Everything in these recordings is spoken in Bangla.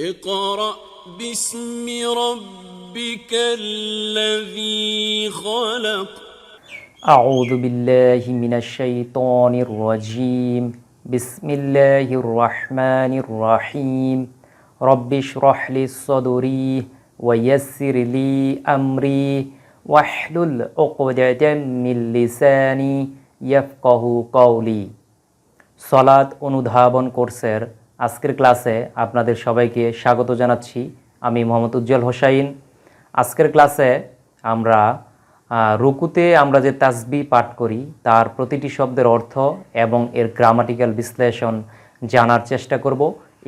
اقرأ باسم ربك الذي خلق أعوذ بالله من الشيطان الرجيم بسم الله الرحمن الرحيم رب اشرح لي صدري ويسر لي أمري واحلل عقدة من لساني يفقه قولي সলাদ অনুধাবন কোর্সের আজকের ক্লাসে আপনাদের সবাইকে স্বাগত জানাচ্ছি। আমি মোহাম্মদ উজ্জ্বল হোসাইন। আজকের ক্লাসে আমরা রুকুতে আমরা যে তাসবি পাঠ করি, তার প্রতিটি শব্দের অর্থ এবং এর গ্রামাটিক্যাল বিশ্লেষণ জানার চেষ্টা করব।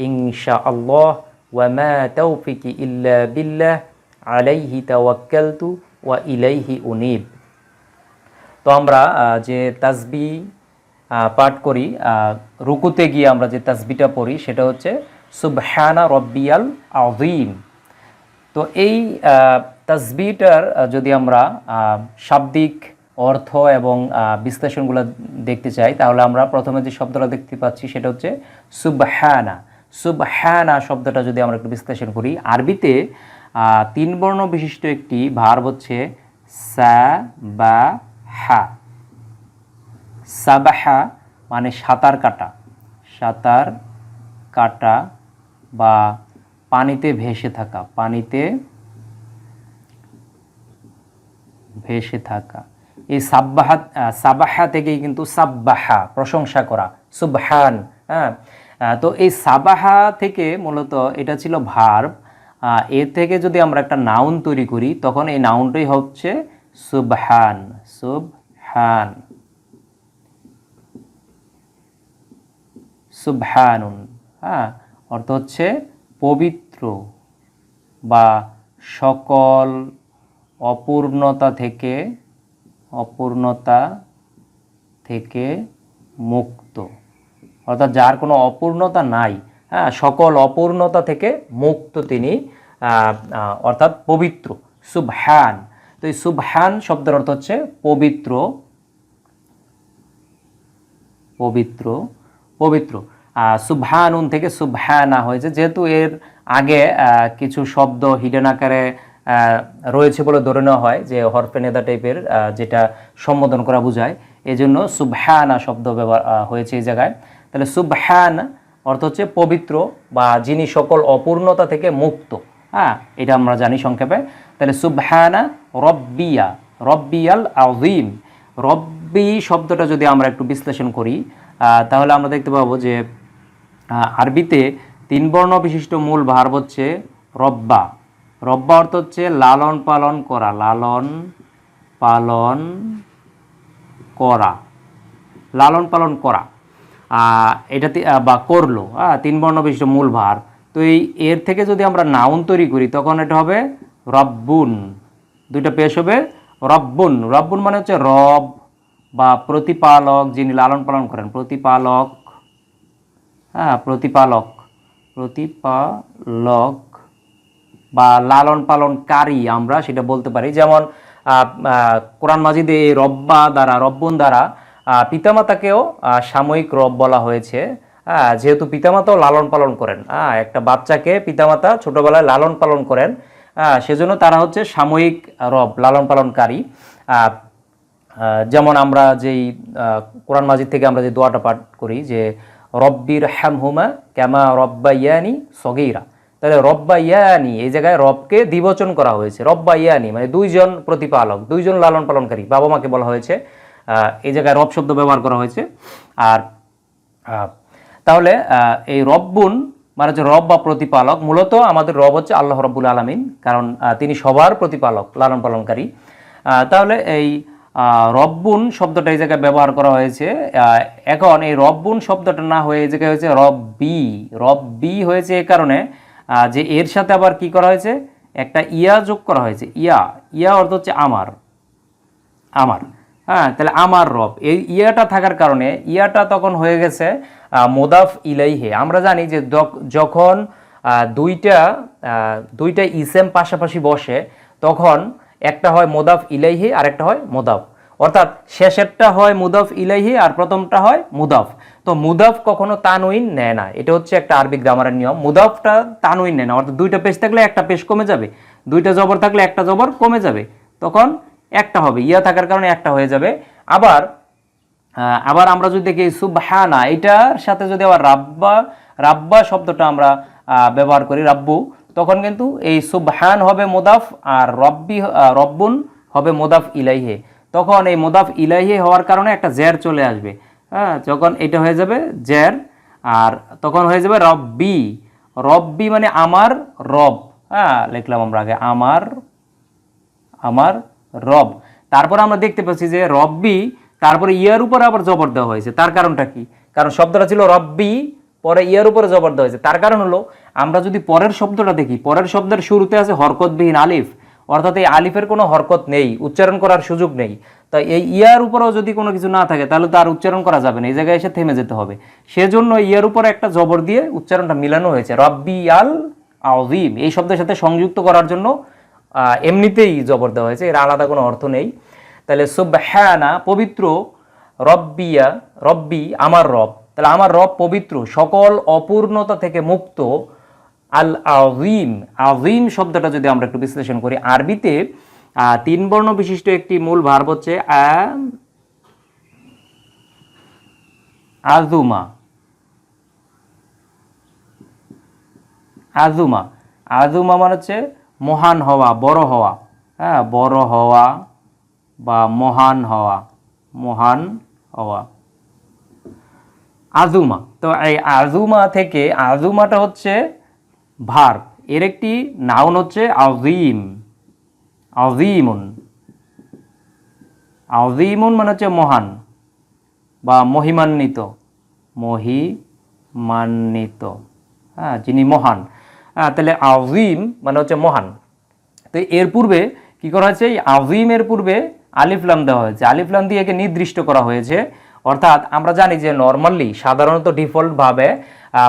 ইনশা আল্লাহ ওয়ামা তৌফিকি ইল্লা বিল্লাহ, আলাইহি তাওয়াক্কালতু ওয়া ইলাইহি উনিব। তো আমরা যে তাসবি পাঠ করি। রুকুতে গিয়ে আমরা যে তাসবিটা পড়ি, সেটা হচ্ছে, সুবহানা রব্বিয়াল আযীম। তো এই তাসবিটার যদি আমরা শাব্দিক অর্থ এবং বিশ্লেষণগুলো দেখতে চাই, তাহলে আমরা প্রথমে যে শব্দটা দেখতে পাচ্ছি, সেটা হচ্ছে, সুবহানা। সুবহানা শব্দটা যদি আমরা একটু বিশ্লেষণ করি, আরবিতে তিন বর্ণ বিশিষ্ট একটি ভার হচ্ছে, সা, বা, হা। সাবাহা মানে সাঁতার কাটা। সাঁতার কাটা বা পানিতে ভেসে থাকা, পানিতে ভেসে থাকা। এই সাব্বাহা সাবাহা থেকেই কিন্তু সাব্বাহা প্রশংসা করা, সুবহান হ্যাঁ। তো এই সাবাহা থেকে মূলত এটা ছিল ভার্ব। এর থেকে যদি আমরা একটা নাউন তৈরি করি, তখন এই নাউনটাই হচ্ছে সুবহান সুবহান। সুবহানুন। হ্যাঁ অর্থ হচ্ছে পবিত্র বা সকল অপূর্ণতা থেকে অপূর্ণতা থেকে মুক্ত। অর্থাৎ যার কোনো অপূর্ণতা নাই হ্যাঁ সকল অপূর্ণতা থেকে মুক্ত তিনি অর্থাৎ পবিত্র, সুবহান। তো এই সুবহান শব্দের অর্থ হচ্ছে পবিত্র পবিত্র পবিত্র। সুবহানুন থেকে সুবহানা হয়েছে। যেহেতু এর আগে কিছু শব্দ হিডেন আকারে রয়েছে বলে ধরে নেওয়া হয় যে হরফে নেদা টাইপের যেটা সম্বোধন করা বোঝায়। এই জন্য সুবহানা শব্দ ব্যবহার হয়েছে এই জায়গায়। তাহলে সুবহান অর্থ হচ্ছে পবিত্র বা যিনি সকল অপূর্ণতা থেকে মুক্ত। হ্যাঁ এটা আমরা জানি সংক্ষেপে। তাহলে সুবহানা রব্বিয়া, রব্বিয়াল আযীম। রব্বি শব্দটা যদি আমরা একটু বিশ্লেষণ করি তাহলে আমরা দেখতে পাবো যে আরবিতে তিন বর্ণ বিশিষ্ট মূল ভার হচ্ছে রব্বা। রব্বা অর্থ হচ্ছে লালন পালন করা, লালন পালন করা, লালন পালন করা। এটাতে বা করল হ্যাঁ তিন বর্ণ বিশিষ্ট মূল ভার তো এই এর থেকে যদি আমরা নাউন তৈরি করি, তখন এটা হবে রব্বুন। দুইটা পেশ হবে রব্বুন। রব্বুন মানে হচ্ছে রব বা প্রতিপালক যিনি লালন পালন করেন, প্রতিপালক হ্যাঁ প্রতিপালক। প্রতিপালক বা লালন পালনকারী আমরা সেটা বলতে পারি। যেমন কোরআন মাজিদে রব্বা দ্বারা, রব্বন দ্বারা পিতামাতাকেও সাময়িক রব বলা হয়েছে। হ্যাঁ যেহেতু পিতামাতাও লালন পালন করেন একটা বাচ্চাকে পিতামাতা ছোটবেলায় লালন পালন করেন সেজন্য তারা হচ্ছে সাময়িক রব লালন পালনকারী যেমন আমরা যেই কোরআন মাজিদ থেকে আমরা যে দোয়াটা পাঠ করি যে রব্বির হ্যামহুমা ক্যামা রব্বা ইয়ানি সগেইরা তাহলে রব্বা ইয়ানি এই জায়গায় রবকে দ্বিবচন করা হয়েছে। রব্বা ইয়ানি মানে দুইজন প্রতিপালক, দুইজন লালন পালনকারী বাবা মাকে বলা হয়েছে। এই জায়গায় রব শব্দ ব্যবহার করা হয়েছে। আর তাহলে এই রব্বুন মানে হচ্ছে রব বা প্রতিপালক। মূলত আমাদের রব হচ্ছে আল্লাহ রব্বুল আলমিন, কারণ তিনি সবার প্রতিপালক লালন পালনকারী তাহলে এই রব্বুন শব্দটা এই জায়গায় ব্যবহার করা হয়েছে। এখন এই রব্বুন শব্দটা না হয়ে এই জায়গায় হয়েছে রব্বি। রব্বি হয়েছে এই কারণে যে এর সাথে আবার কি করা হয়েছে? একটা ইয়া যোগ করা হয়েছে। ইয়া ইয়া অর্থ হচ্ছে আমার। আমার। হ্যাঁ তাহলে আমার রব। এই ইয়াটা থাকার কারণে ইয়াটা তখন হয়ে গেছে মোদাফ ইলাইহে। আমরা জানি যে যখ- যখন দুইটা দুইটা ইসেম পাশাপাশি বসে, তখন একটা হয় মোদাফ ইলাইহি আর একটা হয় মোদাফ। অর্থাৎ শেষেরটা হয় মুদাফ ইলাইহি আর প্রথমটা হয় মুদাফ। তো মুদাফ কখনো তানুইন নেয় না। এটা হচ্ছে একটা আরবি গ্রামারের নিয়ম। মুদাফটা তানুইন নেয় না। অর্থাৎ দুইটা পেশ থাকলে একটা পেশ কমে যাবে। দুইটা জবর থাকলে একটা জবর কমে যাবে। তখন একটা হবে। ইয়া থাকার কারণে একটা হয়ে যাবে। আবার আবার আমরা যদি দেখি সুবহানা, এটার সাথে যদি আবার রাব্বা রাব্বা শব্দটা আমরা ব্যবহার করি, রাব্বু তখন কিন্তু এই সুবহান হবে মোদাফ আর রব্বি রব্বুন হবে মোদাফ ইলাইহে। তখন এই মোদাফ ইলাইহে হওয়ার কারণে একটা জ্যার চলে আসবে। হ্যাঁ যখন এটা হয়ে যাবে জ্যার আর তখন হয়ে যাবে রব্বি। রব্বি মানে আমার রব। হ্যাঁ লিখলাম আমরা আগে, আমার আমার রব। তারপর আমরা দেখতে পাচ্ছি যে রব্বি, তারপরে ইয়ার উপরে আবার জবর দেওয়া হয়েছে। তার কারণটা কি? কারণ শব্দটা ছিল রব্বি পরে ইয়ার উপরে জবর দেওয়া হয়েছে। তার কারণ হলো, আমরা যদি পরের শব্দটা দেখি, পরের শব্দের শুরুতে আছে হরকতবিহীন আলিফ, অর্থাৎ এই আলিফের কোনো হরকত নেই, উচ্চারণ করার সুযোগ নেই। তাই এই ইয়ার উপরেও যদি কোনো কিছু না থাকে, তাহলে তো আর উচ্চারণ করা যাবে না, এই জায়গায় এসে থেমে যেতে হবে। সেজন্য ইয়ার উপরে একটা জবর দিয়ে উচ্চারণটা মিলানো হয়েছে। রব্বি আল আজিম এই শব্দের সাথে সংযুক্ত করার জন্য এমনিতেই জবর দেওয়া হয়েছে, এর আলাদা কোনো অর্থ নেই। তাহলে সুবহানা, পবিত্র রব্বিয়া, রব্বি আমার রব। তাহলে আমার রব পবিত্র, সকল অপূর্ণতা থেকে মুক্ত। আল আজিম আজিম শব্দটা যদি আমরা একটু বিশ্লেষণ করি, আরবিতে তিন বর্ণ বিশিষ্ট একটি মূল ভার্ব হচ্ছে আজুমা আজুমা আজুমা মানে হচ্ছে মহান হওয়া, বড় হওয়া। হ্যাঁ বড় হওয়া বা মহান হওয়া মহান হওয়া। আজুমা। তো এই আজুমা থেকে আজুমাটা হচ্ছে ভার এর একটি নাউন হচ্ছে আজিম আজিমুন আজিমুন মানে হচ্ছে মহান বা মহিমান্বিত। মহিমান্বিত। হ্যাঁ যিনি মহান। হ্যাঁ তাহলে আজিম মানে হচ্ছে মহান। তো এর পূর্বে কি করা হয়েছে? এই আজিমের পূর্বে আলিফলাম দেওয়া হয়েছে। আলিফলাম দিয়ে একে নির্দিষ্ট করা হয়েছে। অর্থাৎ আমরা জানি যে নর্মালি সাধারণত ডিফল্টভাবে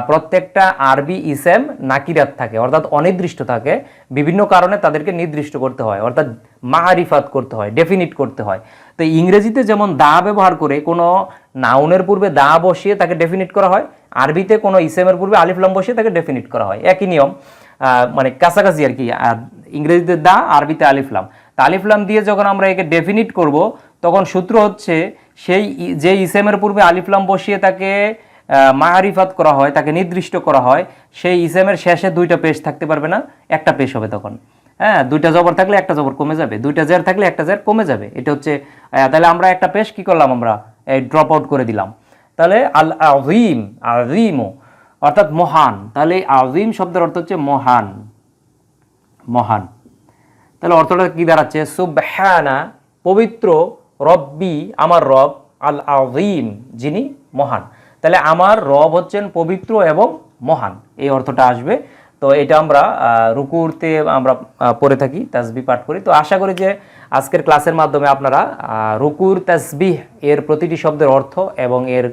প্রত্যেকটা আরবি ইসেম নাকিরাত থাকে, অর্থাৎ অনির্দিষ্ট থাকে। বিভিন্ন কারণে তাদেরকে নির্দিষ্ট করতে হয়, অর্থাৎ মারিফাত করতে হয় ডেফিনিট করতে হয়। তো ইংরেজিতে যেমন দা ব্যবহার করে কোনো নাউনের পূর্বে দা বসিয়ে তাকে ডেফিনিট করা হয়, আরবিতে কোনো ইসেমের পূর্বে আলিফলাম বসিয়ে তাকে ডেফিনিট করা হয়। একই নিয়ম মানে কাছাকাছি আর কি ইংরেজিতে দা, আরবিতে আলিফলাম তা আলিফলাম দিয়ে যখন আমরা একে ডেফিনিট করব তখন সূত্র হচ্ছে সেই যে ইসেমের পূর্বে আলিফলাম বসিয়ে তাকে মাহারিফাত করা হয়, তাকে নির্দিষ্ট করা হয়, সেই ইসেমের শেষে দুইটা পেশ থাকতে পারবে না, একটা পেশ হবে তখন। হ্যাঁ দুইটা জবর থাকলে একটা জবর কমে যাবে, দুইটা জের থাকলে একটা জের কমে যাবে, এটা হচ্ছে তাহলে আমরা একটা পেশ কি করলাম আমরা? এই ড্রপ আউট করে দিলাম। তাহলে আল আজিম আজিমও অর্থাৎ মহান, তাহলে আজিম শব্দের অর্থ হচ্ছে মহান মহান। তাহলে অর্থটা কি দাঁড়াচ্ছে? সুবহানা, পবিত্র রব্বি আমার রব আল আজিম যিনি মহান। তাহলে আমার রব হচ্ছেন পবিত্র এবং মহান। এই অর্থটা আসবে। তো এটা আমরা রুকুরতে আমরা পড়ে থাকি তাসবি পাঠ করি। তো আশা করি যে আজকের ক্লাসের মাধ্যমে আপনারা রুকুর তাসবিহ, এর প্রতিটি শব্দের অর্থ এবং এর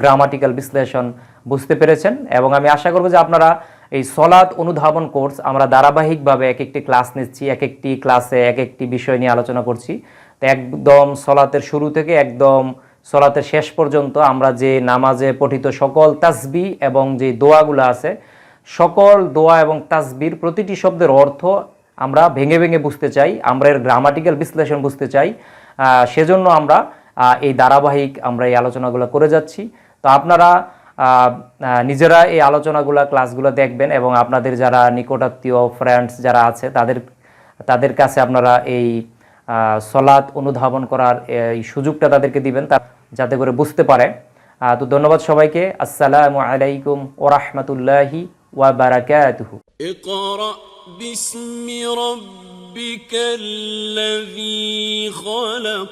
গ্রামাটিক্যাল বিশ্লেষণ বুঝতে পেরেছেন। এবং আমি আশা করব যে আপনারা এই সলাৎ অনুধাবন কোর্স আমরা ধারাবাহিকভাবে এক একটি ক্লাস নিচ্ছি, এক একটি ক্লাসে এক একটি বিষয় নিয়ে আলোচনা করছি। তো একদম সলাতের শুরু থেকে একদম সলাতের শেষ পর্যন্ত আমরা যে নামাজে পঠিত সকল তাসবি এবং যে দোয়াগুলো আছে, সকল দোয়া এবং তাসবির প্রতিটি শব্দের অর্থ আমরা ভেঙে ভেঙে বুঝতে চাই, আমরা এর গ্রামাটিক্যাল বিশ্লেষণ বুঝতে চাই। সেজন্য আমরা এই ধারাবাহিক আমরা এই আলোচনাগুলো করে যাচ্ছি। তো আপনারা নিজেরা এই আলোচনাগুলো ক্লাসগুলো দেখবেন এবং আপনাদের যারা নিকটাত্মীয় ফ্রেন্ডস যারা আছে, তাদের তাদের কাছে আপনারা এই সলাৎ অনুধাবন করার এই সুযোগটা তাদেরকে দিবেন তা যাতে করে বুঝতে পারে আহ, তো ধন্যবাদ সবাইকে আসসালামু আলাইকুম ওরহমতুল্লাহি ওয়া বারাকাতুহু اقرأ باسم ربك الذي خلق